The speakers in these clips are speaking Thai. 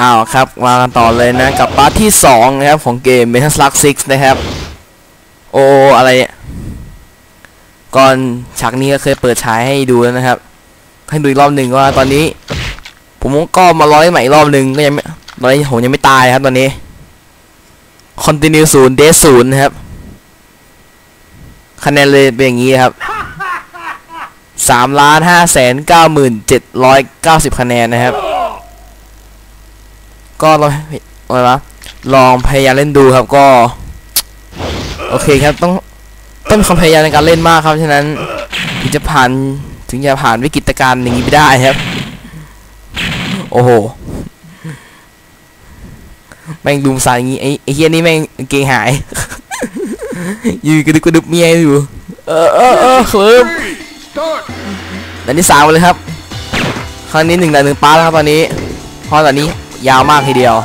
อ้าวครับมากันต่อเลยนะกับพาร์ทที่2นะครับของเกม Metal Slug 6 นะครับ โออะไรเนี่ยก่อนฉากนี้ก็เคยเปิดฉายให้ดูแล้วนะครับ ให้ดูอีกรอบหนึ่งว่าตอนนี้ ผมก็มาร้อยใหม่อีกรอบหนึ่งก็ยังไม่ตอนนี้ผมยังไม่ตายครับตอนนี้ Continue ศูนย์ Death ศูนย์นะครับ คะแนนเลยเป็นอย่างนี้ครับสามล้านห้าแสนเก้าหมื่นเจ็ดร้อยเก้าสิบคะแนนนะครับ ก็ลองอะไรวะลองพยายามเล่นดูครับก็ โอเคครับต้องต้องมีความพยายามในการเล่นมากครับฉะนั้นถึงจะผ่านถึงจะผ่านวิกฤตการณ์อย่างนี้ไปได้ครับ โอ้โหแม่งดูมสายอย่างงี้ไอ้ไอ้เฮียนี่แม่งเกงหายยืนกระดึบกระดึบเมียอยู่ เออเออเออเคิม Start! ด่นที่สามเลยครับ ครั้งนี้หนึ่งด่านหนึ่งป้าแล้วครับตอนนี้พราะตอนนี้ ยาวมากทีเดียว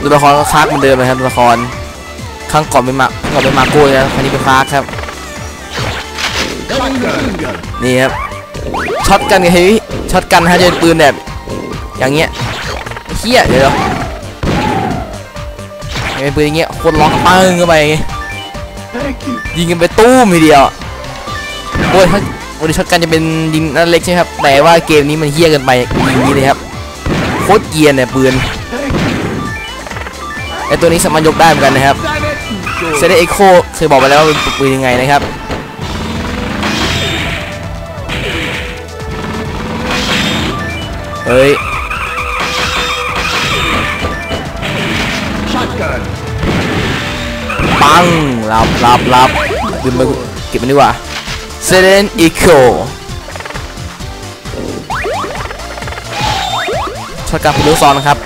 ตัวละครก็คลากเหมือนเดิมเลยครับตัวละคร ข้างก่อนเป็นมาก่อนเป็นมาโก้นะครั้งนี้เป็นคลากครับ นี่ครับ ช็อตกันไงเฮ้ยช็อตกันฮะจะเป็นปืนแบบ อย่างเงี้ยเฮียเดี๋ยเดี๋ยวเป็นปืนอย่างเงี้ยคนล็อกปังเข้าไป Thank you. ยิ ยิงกันไปตู้มทีเดียวโอ้ยถ้าวันนี้ช็อตกันจะเป็นยิงนัดเล็กใช่ไหมครับแต่ว่าเกมนี้มันเฮี้ยเกันไปอยิงนี้เลยครับโคตรเกียนเนี่ยปืนไอตัวนี้สามารถยกได้เหมือนกันนะครับเซเดเอ็กโคเคยบอกไปแล้วว่าเป็นปืนยังไงนะครับเฮ้ย ปังรับรับรับลืมไปเก็บมันดีกว่าเซเดนอีโคช็อตการพิลูซอนนะครับ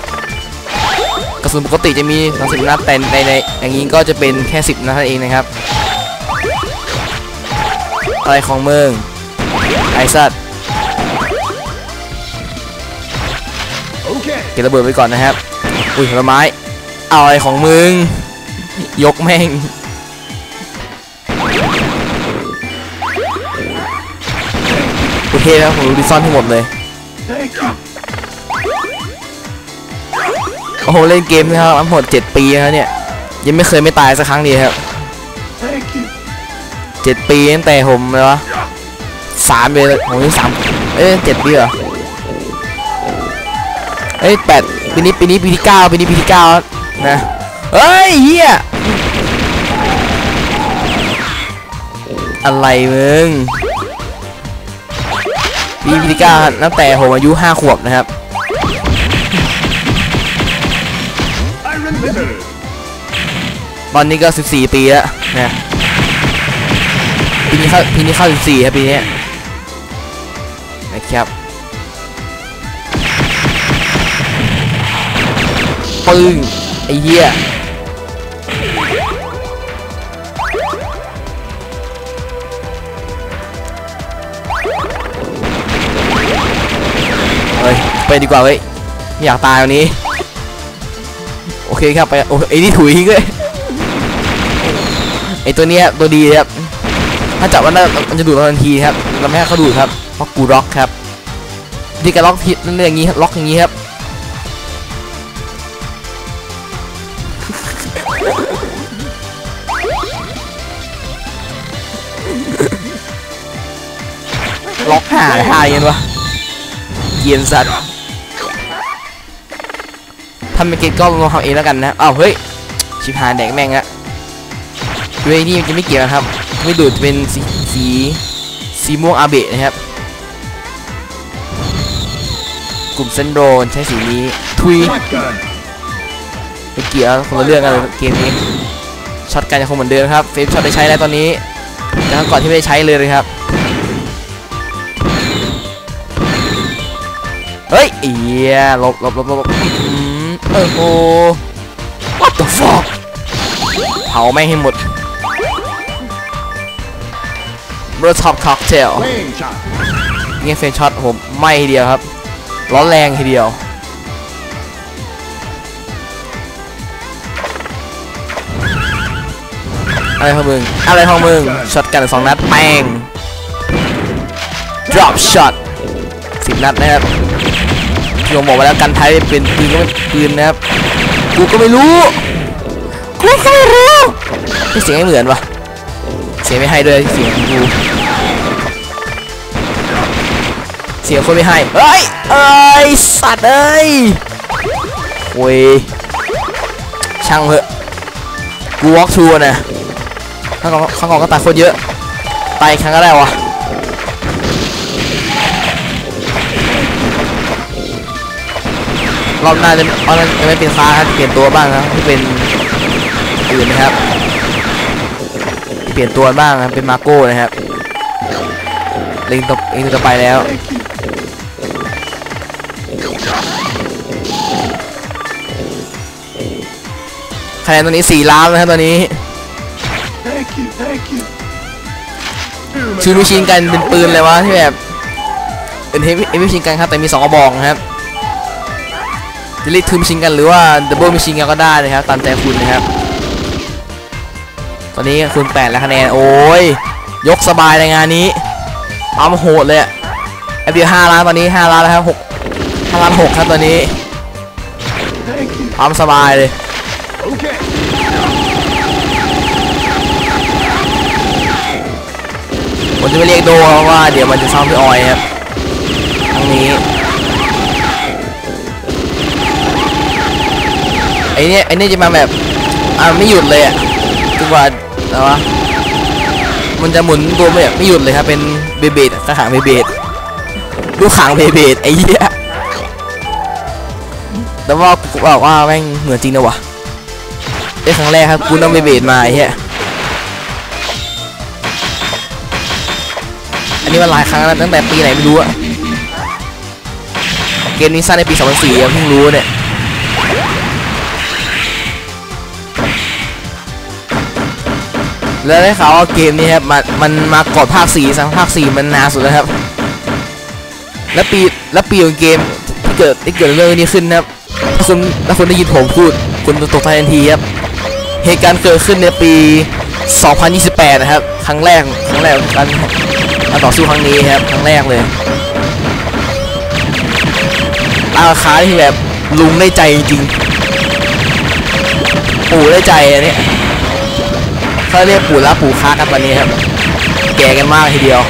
กระสุนปกติจะมี30นัดแต่ในในอย่างนี้ก็จะเป็นแค่ 10นัดเท่านั้นเองนะครับอะไรของเมืองไอซัด Okay. เก็บระเบิดไว้ก่อนนะครับ อุ้ยผลไม้ เอาอะไรของมึง ยกแม่ง โอเคครับผมรู้ดิซอนทั้งหมดเลย โอ้โห เล่นเกมนะครับทั้งหมด7ปีแล้วเนี่ย ยังไม่เคยไม่ตายสักครั้งเดียวครับ Thank you. 7ปีตั้งแต่ผมเลยวะสามเลยผมยังสามเอ้ยเจ็ดปีเหรอเอ้ยแปดปีนี้ปีนี้ปีที่เก้าปีนี้ปีที่เก้านะ เฮ้ยเฮียอะไรมึงปีปีที่เก้าตั้งแต่ผมอายุห้าขวบนะครับตอนนี้ก็ 14 ปีแล้วนะปีนี้เข้าปีนี้เข้า 14 ครับปีนี้นะครับปึ้งไอ้เหี้ย ไปดีกว่าเว้ยไม่อยากตายวันนี้ โอเคครับไปโอ้ไอ้นี่ถุยทิ้งเลยไอ้ตัวเนี้ยตัวดีครับถ้าจับมันได้มันจะดูดเราทันทีครับเราไม่ให้เขาดูดครับเพราะกูล็อกครับที่การล็อกผิดนั่นเรื่องอย่างนี้ล็อกอย่างนี้ครับล็อกหาหาย่างนี้วะเกรียนสัตว์ ไม่เก็ตก็ลองทำเองแล้วกันนะอ้าวเฮ้ยชิบหายแดกแม่งอะเวนี่มันจะไม่เกี่ยวนะครับไม่ดูดเป็นสีสีสีม่วงอาเบะนะครับ กลุ่มเซนโดนใช้สีนี้ทุยไม่เกี่ยวคนละเรื่องกันเกมนี้ช็อตกันยังคงเหมือนเดิมครับเฟรมช็อตได้ใช้แล้วตอนนี้จากครั้งก่อนที่ไม่ได้ใช้เลยนะครับเฮ้ยเอียหลบหลบหลบหลบ อื้อหือเออโอ้ what the fuck เผาไม่ให้หมดเบอร์ท็อปค็อกเทลเงี้ยเฟนช็อตผมไม่ทีเดียวครับ ร้อนแรงทีเดียวอะไรของมึง อะไรของมึง ช็อตกันสองนัดแป้ง drop shot สิบนัดนะครับ พี่ผมบอกไว้แล้วกันไทยเป็นปืนก็ไม่ปืนนะครับกูก็ไม่รู้กูก็ไม่รู้นี่เสียงไม่เหมือนวะเสียงไม่ให้ด้วยเสียงกูเสียงคนไม่ให้เฮ้ยเอ้ยสัตว์เอ้ยโว้ยช่างเถอะกูวอล์กทัวร์นะข้างก่อนข้างก่อนก็ตายคตรเยอะตายครั้งก็ได้วะ รอบหน้าจะรอาจะไม่เป็นค้าครับเปลี่ยนตัวบ้างนะที่เป็นอื่นนะครับ เปลี่ยนตัวบ้างนะเป็นมาโก้นะครับเล็งต่อเล็งต่อไปแล้วคะแนนตอนนี้4ล้านนะครับตอนนี้ชื่อมิชินกันเป็นปืนเลยวะที่แบบเป็นเฮฟวี่มิชินกันครับแต่มีสองกระบอกนะครับ จะเรียกทูมชินกันหรือว่าดับเบิลมิชินกันก็ได้นะครับตามใจคุณนะครับ ตอนนี้คุณ8แล้วคะแนนโอ้ยยกสบายในงานนี้ปั๊มโหดเลยอะแอเดียว5ล้านตอนนี้5ล้านแล้วครับ6 5ล้าน6ครับตอนนี้ปั๊มสบายเลยผมจะไม่เรียกโดเพราะว่าเดี๋ยวมันจะซ้อมพี่ออยครับครั้งนี้ ไอเนี้ยไอเนี้ยจะมาแบบอ่าไม่หยุดเลยอะจนกว่าแต่ว่ามันจะหมุนตัวแบบไม่หยุดเลยครับเป็นเบเบดกระถางเบเบดลูกขางเบเบดไอ้เหี้ยแต่ว่ากูบอกว่าแม่งเหมือนจริงนะวะไอ้ครั้งแรกครับกูนำเบเบดมาไอ้เหี้ยอันนี้มันหลายครั้งแล้วตั้งแต่ปีไหนไม่รู้อะเกมนี้สร้างในปี 2004อะเพิ่งรู้เนี่ย แล้วได้ข่าวว่าเกมนี้ครับมันมันมาก่อนภาค4สังภาค4มันนานสุดแล้วครับ แล้วปีแล้วปีของเกมที่เกิดที่เกิดเรื่องนี้ขึ้นนะครับถ้าคุณถ้าคุณได้ยินผมพูด คุณตกใจทันทีครับเหตุการณ์เกิดขึ้นในปี 2028 นะครับ ครั้งแรกครั้งแรกของการการต่อสู้ครั้งนี้ครับครั้งแรกเลยราคาที่แบบลุงได้ใจจริงปู่ได้ใจอันนี้ เขาเรียกปู่ละปู่ค้ากันตอนนี้ครับ แก่กันมากทีเดียว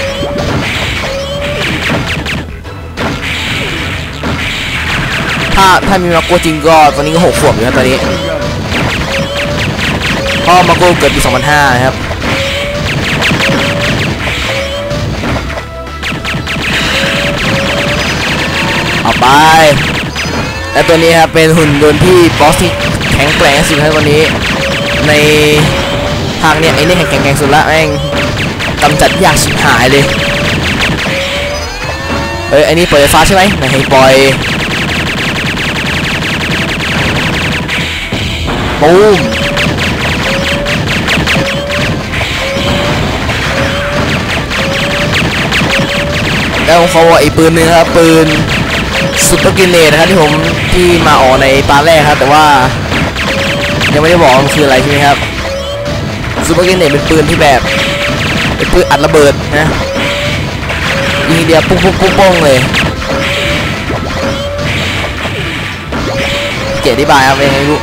ถ้าถ้ามีมาโกจริงก็ตอนนี้ก็หกขวบอยู่นะตอนนี้พ่อมาโกเกิดปี 2005 นะครับ เอาไป และตัวนี้ครับเป็นหุ่นยนต์ที่บอสที่แข็งแกร่งที่สุดครับวันนี้ใน ทางเนี้ยไอ้นี่แข็งแกร่งสุดละแม่งกำจัดยากชิบหายเลยเฮ้ยไอ้นี่เปิดไฟฟ้าใช่ไหมไม่ให้ปล่อยปูมแล้วเขาบอกอีกปืนนึงครับปืนซุปเปอร์กินเนตนะครับที่ผมที่มาออกในตาแรกครับแต่ว่ายังไม่ได้บอกมันคืออะไรใช่ไหมครับ ซุปเปอร์เกนเนตเป็นปืนที่แบบเป็นปืนอัดระเบิดนะยิงทีเดียวปุ๊บปุ๊บปุ๊บป้งเลยเกียรติบายเองไม่รู้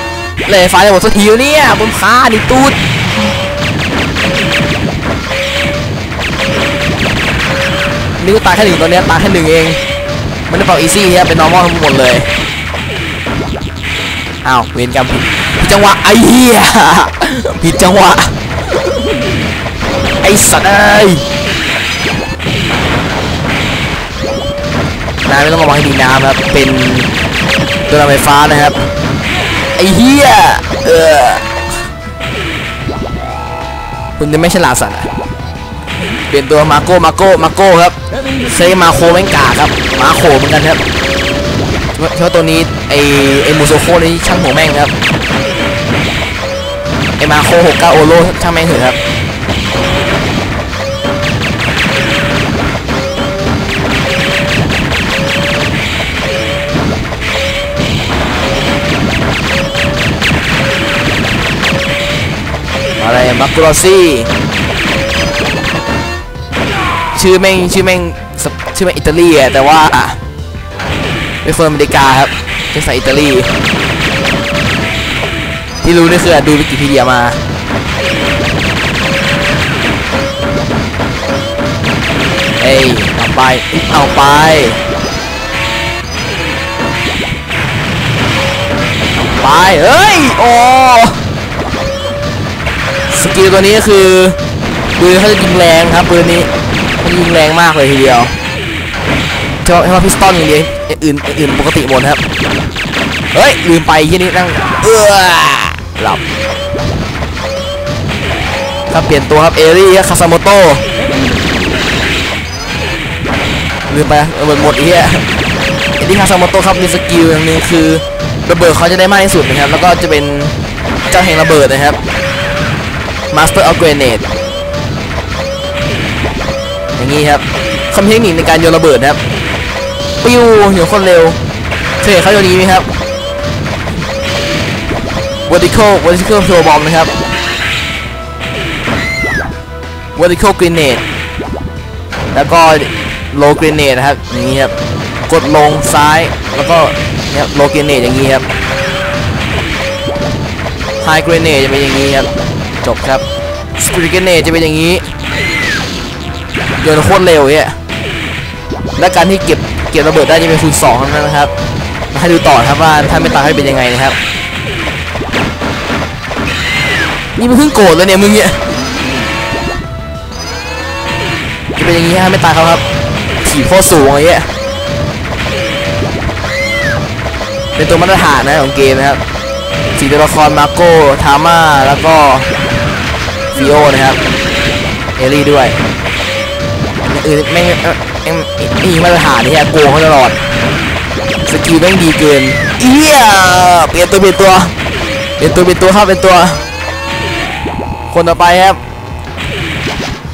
เลยไฟจะหมดสักทีเนี่ยบนค้าดิตูดนี่ก็ตายแค่หนึ่งตัวเนี้ยตายแค่หนึ่งเองมันได้เป่าอีซี่ครับเป็น normal ทั้งหมดเลยอ้าวเวรกรรมผิดจังหวะไอ้เหี้ยผิดจังหวะ ไอ้สัตว์เอ้ยนายไม่ต้องมามองให้ดีน้ำครับ เป็นตัวไฟฟ้านะครับ ไอ้เหี้ยเออคุณจะไม่ฉลาดสัตว์อะเปลี่ยนตัวมาโก้มาโก้มาโก้ครับเคยมาโคแม่งกาครับ มาโคเหมือนกันครับเพราะตัวนี้ไอไอมูโซโคนี่ช่างหัวแม่งครับ อมาโคหกเก้าโอโลช่างแม่งเถอะครับอะไรมักกรอซี่ชื่อแม่งชื่อแม่งชื่อแม่งอิตาลีอะแต่ว่าเป็นคนอเมริกาครับเป็นสายอิตาลี ที่รู้นี่คือดูวิกิพีเดียมา เอ้ยเอาไป เอาไปไป เฮ้ย โอ้ สกิลตัวนี้คือปืนเขาจะยิงแรงครับปืนนี้เขายิงแรงมากเลยทีเดียวเฉพาะเฉพาะพิสตอนอย่างเดียวอย่างอื่นอย่างอื่นปกติหมดครับ เฮ้ย ลืมไปที่นี่นั่งเออ หลับครับเปลี่ยนตัวครับเอรี่คาซาโมโตะลืมไประเบิดหมดอีกเหี้ยเอรี่คาซาโมโตะครับมีสกิลอย่างนึงคือระเบิดเขาจะได้มากที่สุดนะครับ แล้วก็จะเป็นเจ้าแห่งระเบิดนะครับ Master of Grenade อย่างนี้ครับคำเทคนิคในการโยนระเบิดนะครับปิ้วโยนคนเร็วเคยเขาโยนอย่างนี้ไหมครับ vertical vertical throw bomb นะครับ vertical grenade แล้วก็ low grenade นะครับอย่างนี้ครับกดลงซ้ายแล้วก็เนี่ย low grenade อย่างนี้ครับ high grenade จะเป็นอย่างนี้ครับจบครับ spirit grenade จะเป็นอย่างนี้โยนโคตรเร็วเนี่ยและการที่เก็บเก็บระเบิดได้จะเป็นคูณสองนั้นนะครับมาให้ดูต่อครับว่าถ้าไม่ตายให้เป็นยังไงนะครับ นี่มึงเพิ่งโกรธแล้วเนี่ยมึงเนี่ยจะเป็นอย่างนี้ฮะไม่ตายเขาครับถีบโคตรสูงอะไรเงี้ยเป็นตัวมาตรฐานนะของเกมนะครับสีตัวละครมาโก้ทาม่าแล้วก็ฟิโอนะครับเอลี่ด้วยอื่นแม่งมีมาตรฐานนี่ฮะโกงเขาตลอดสกิลแม่งดีเกินเอี้ยเปลี่ยนตัวเปลี่ยนตัวเปลี่ยนตัวเปลี่ยนตัวครับเป็นตัว คนต่อไปครับ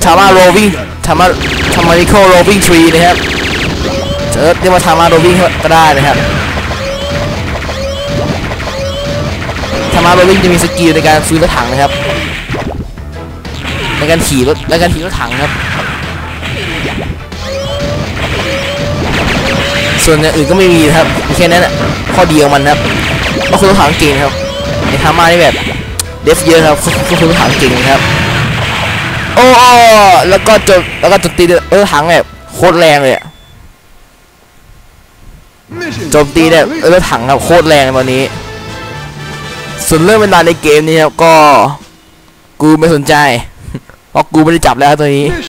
ทามาโรวิ่งทามาทามาริโคโรวิ่งทรีนะครับเจอเรียกว่าทามาโรวิ่งก็ได้นะครับทามาโรวิ่งจะมีสกิลในการฟื้นรถถังนะครับ ในการขี่รถในการขี่รถถังครับ ส่วนอย่างอื่นก็ไม่มีครับมีแค่นั้นแหละข้อดีของมันครับก็คือรถถังเก่งครับในทามานี่แบบ ดฟเยอะครับก็คือถังเก่งครับโอ้โอ้แล้วก็จบแล้วก็จบตีด้วยเออถังแบบโคตรแรงเลยอะ Mission โจมตีเนี่ยเออถังครับโคตรแรงตอนนี้ ส่วนเรื่องเวลาในเกมนี้ครับก็ กูไม่สนใจเพราะกูไม่ได้จับแล้วตัวนี้